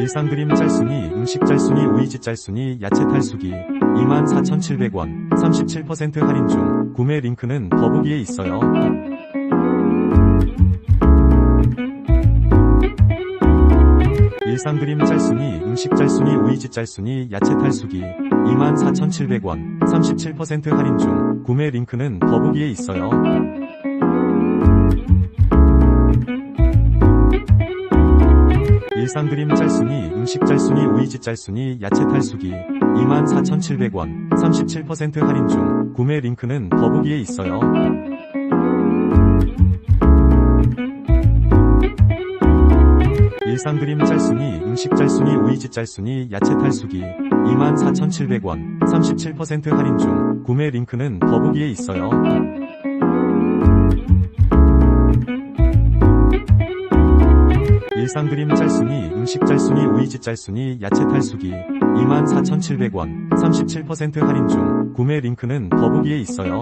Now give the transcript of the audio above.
일상드림 짤순이 음식 짤순이 오이지 짤순이 야채 탈수기 24,700원 37% 할인 중 구매 링크는 더보기에 있어요. 일상드림 짤순이 음식 짤순이 오이지 짤순이 야채 탈수기 24,700원 37% 할인 중 구매 링크는 더보기에 있어요. 일상드림 짤순이 음식 짤순이 오이지 짤순이 야채 탈수기 24,700원 37% 할인 중 구매 링크는 더보기에 있어요. 일상드림 짤순이 음식 짤순이 오이지 짤순이 야채 탈수기 24,700원 37% 할인 중 구매 링크는 더보기에 있어요. 일상드림 짤순이 음식 짤순이 오이지 짤순이 야채 탈수기. 24,700원. 37% 할인 중. 구매 링크는 더보기에 있어요. 일상드림 짤순이 음식 짤순이 오이지 짤순이 야채 탈수기. 24,700원. 37% 할인 중. 구매 링크는 더보기에 있어요. 일상드림 짤순이 음식 짤순이 오이지 짤순이 야채 탈수기. 24,700원. 37% 할인 중. 구매 링크는 더보기에 있어요.